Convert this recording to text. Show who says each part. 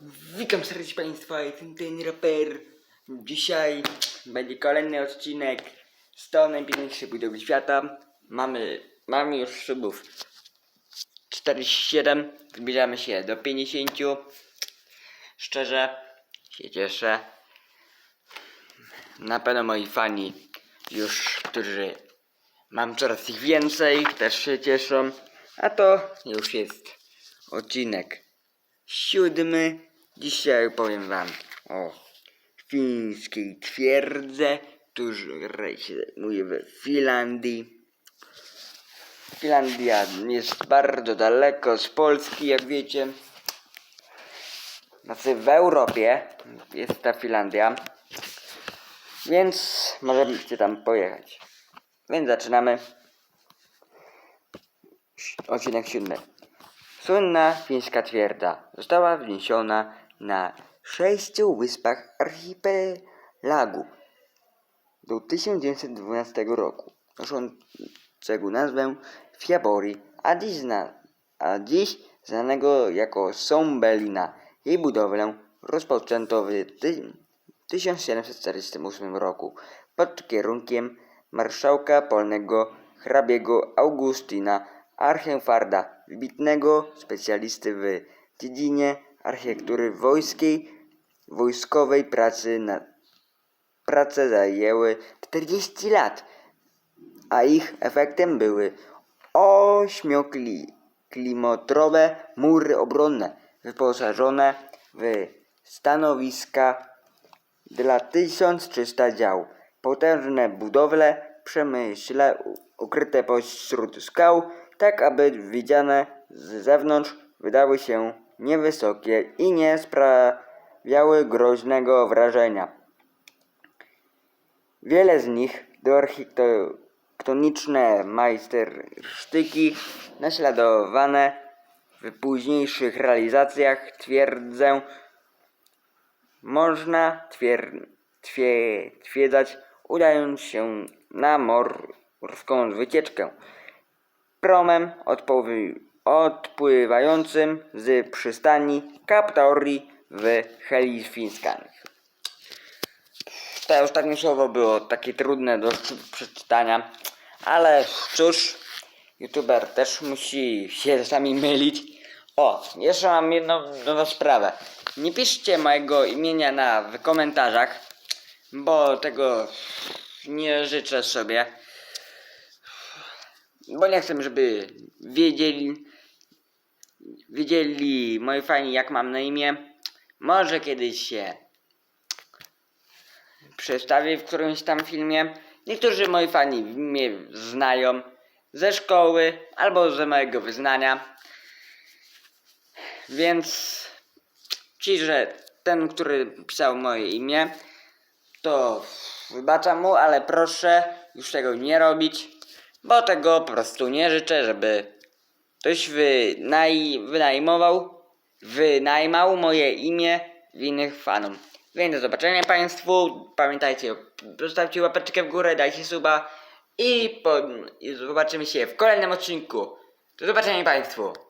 Speaker 1: Witam serdecznie Państwa, jestem ten raper. Dzisiaj będzie kolejny odcinek z to najpiękniejszej budowy świata. Mamy, mamy już subów 47, zbliżamy się do 50. Szczerze się cieszę. Na pewno moi fani już, którzy mam coraz ich więcej, też się cieszą. A to już jest odcinek siódmy. Dzisiaj powiem wam o fińskiej twierdze, której się znajduje w Finlandii. Finlandia jest bardzo daleko z Polski, jak wiecie. Znaczy w Europie jest ta Finlandia, więc możecie tam pojechać. Więc zaczynamy. Odcinek siódmy. Słynna fińska twierdza została wniesiona na sześciu wyspach archipelagu do 1912 roku, noszącego nazwę Fiabori, a dziś, zna, a dziś znanego jako Sombelina. Jej budowlę rozpoczęto w ty, 1748 roku pod kierunkiem marszałka polnego hrabiego Augustyna Archenfarda, wybitnego specjalisty w dziedzinie architektury wojskiej, wojskowej pracy na prace zajęły 40 lat, a ich efektem były ośmioklimetrowe mury obronne wyposażone w stanowiska dla 1300 dział. Potężne budowle przemyśle ukryte pośród skał, tak aby widziane z zewnątrz wydały się niewysokie i nie sprawiały groźnego wrażenia. Wiele z nich to architektoniczne majstersztyki naśladowane w późniejszych realizacjach twierdzę można twier- twie- twierdzać udając się na morską wycieczkę promem odpływającym z przystani Kaptori w Helifińskach. To ostatnie słowo było takie trudne do przeczytania, ale cóż, youtuber też musi się czasami mylić. O, jeszcze mam jedną nową sprawę. Nie piszcie mojego imienia na, w komentarzach, bo tego nie życzę sobie. Bo nie chcę, żeby wiedzieli, wiedzieli moi fani jak mam na imię. Może kiedyś się przedstawię w którymś tam filmie. Niektórzy moi fani mnie znają ze szkoły albo ze mojego wyznania. Więc ci, że ten, który pisał moje imię, to wybaczam mu, ale proszę już tego nie robić, bo tego po prostu nie życzę, żeby ktoś wynaj, wynajmował, wynajmał moje imię innych fanom. Więc do zobaczenia Państwu. Pamiętajcie, zostawcie łapeczkę w górę, dajcie suba i, po, i zobaczymy się w kolejnym odcinku. Do zobaczenia Państwu.